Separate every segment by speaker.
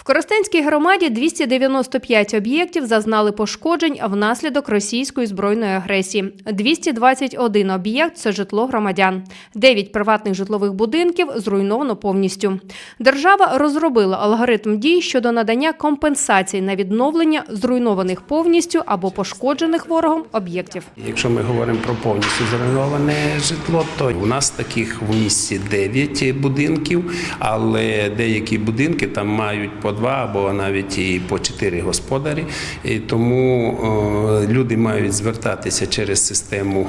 Speaker 1: В Коростенській громаді 295 об'єктів зазнали пошкоджень внаслідок російської збройної агресії. 221 об'єкт це житло громадян. 9 приватних житлових будинків зруйновано повністю. Держава розробила алгоритм дій щодо надання компенсацій на відновлення зруйнованих повністю або пошкоджених ворогом об'єктів.
Speaker 2: Якщо ми говоримо про повністю зруйноване житло, то у нас таких в місті 9 будинків, але деякі будинки там мають по два або навіть і по чотири господарі. І тому е, люди мають звертатися через систему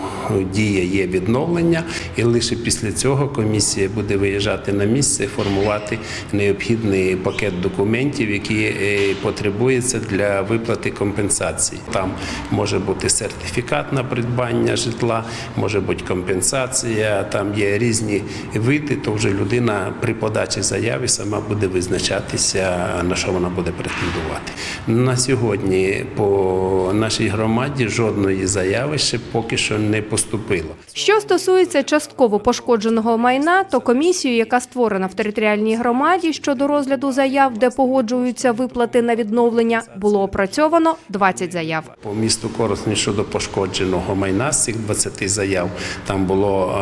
Speaker 2: дія є відновлення, і лише після цього комісія буде виїжджати на місце, формувати необхідний пакет документів, які е, потребується для виплати компенсації. Там може бути сертифікат на придбання житла, може бути компенсація. Там є різні види. То вже людина при подачі заяви сама буде визначатися на що вона буде претендувати. На сьогодні по нашій громаді жодної заяви ще поки що не поступило.
Speaker 1: Що стосується частково пошкодженого майна, то комісію, яка створена в територіальній громаді щодо розгляду заяв, де погоджуються виплати на відновлення, було опрацьовано 20 заяв.
Speaker 2: По місту Коростень щодо пошкодженого майна з цих 20 заяв там було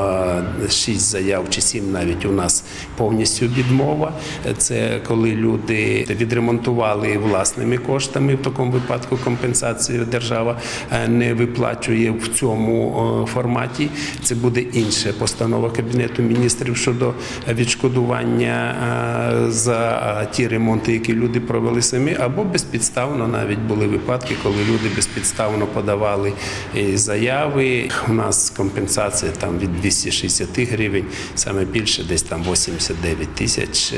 Speaker 2: 6 заяв чи 7 навіть у нас повністю відмова. Це коли люди відремонтували власними коштами. В такому випадку компенсацію держава е, не виплачує в цьому е, форматі. Це буде інша постанова Кабінету міністрів щодо відшкодування е, за ті ремонти, які люди провели самі, або безпідставно навіть були випадки, коли люди безпідставно подавали заяви. У нас компенсація там від 260 гривень, саме більше десь там 89 тисяч.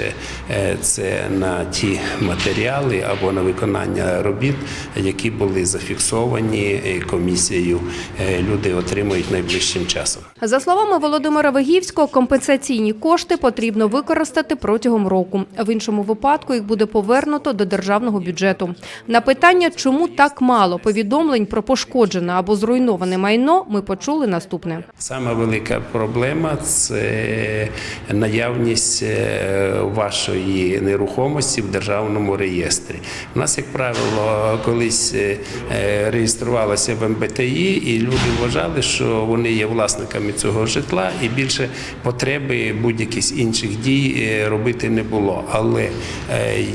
Speaker 2: Це на ті матеріали або на виконання робіт, які були зафіксовані е, комісією. Е, Люди отримують найближчим часом.
Speaker 1: За словами Володимира Вигівського, компенсаційні кошти потрібно використати протягом року. В іншому випадку їх буде повернуто до державного бюджету. На питання, чому так мало повідомлень про пошкоджене або зруйноване майно, ми почули наступне.
Speaker 2: Сама велика проблема це наявність е, вашої нерухомості в державному реєстрі. У нас, як правило, колись е, е, реєструвалося в МБТІ, і люди вважали, що вони є власниками цього житла, і більше потреби будь-яких інших дій е, робити не було. Але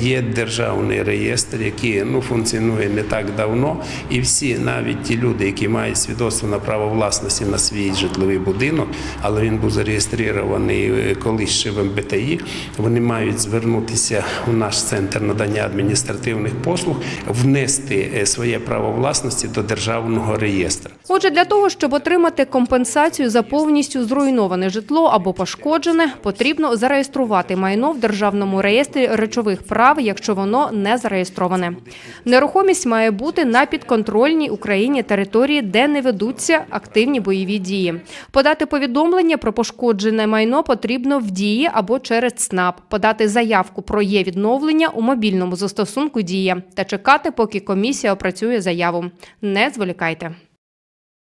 Speaker 2: є державний реєстр, який ну, функціонує не так давно, і всі, навіть ті люди, які мають свідоцтво на право власності на свій житловий будинок, але він був зареєстрований колись ще в МБТІ, вони мають звернутися у наш центр надання адміністративних послуг, внести е, своє право власності до державного реєстру.
Speaker 1: Отже, для того, щоб отримати компенсацію за повністю зруйноване житло або пошкоджене, потрібно зареєструвати майно в державному реєстрі речових прав, якщо воно не зареєстроване. Нерухомість має бути на підконтрольній Україні території, де не ведуться активні бойові дії. Подати повідомлення про пошкоджене майно потрібно в дії або через ЦНАП, подати заявку про є відновлення у мобільному застосунку Дія та чекати, поки комісія опрацює заяву. Не зволікайте.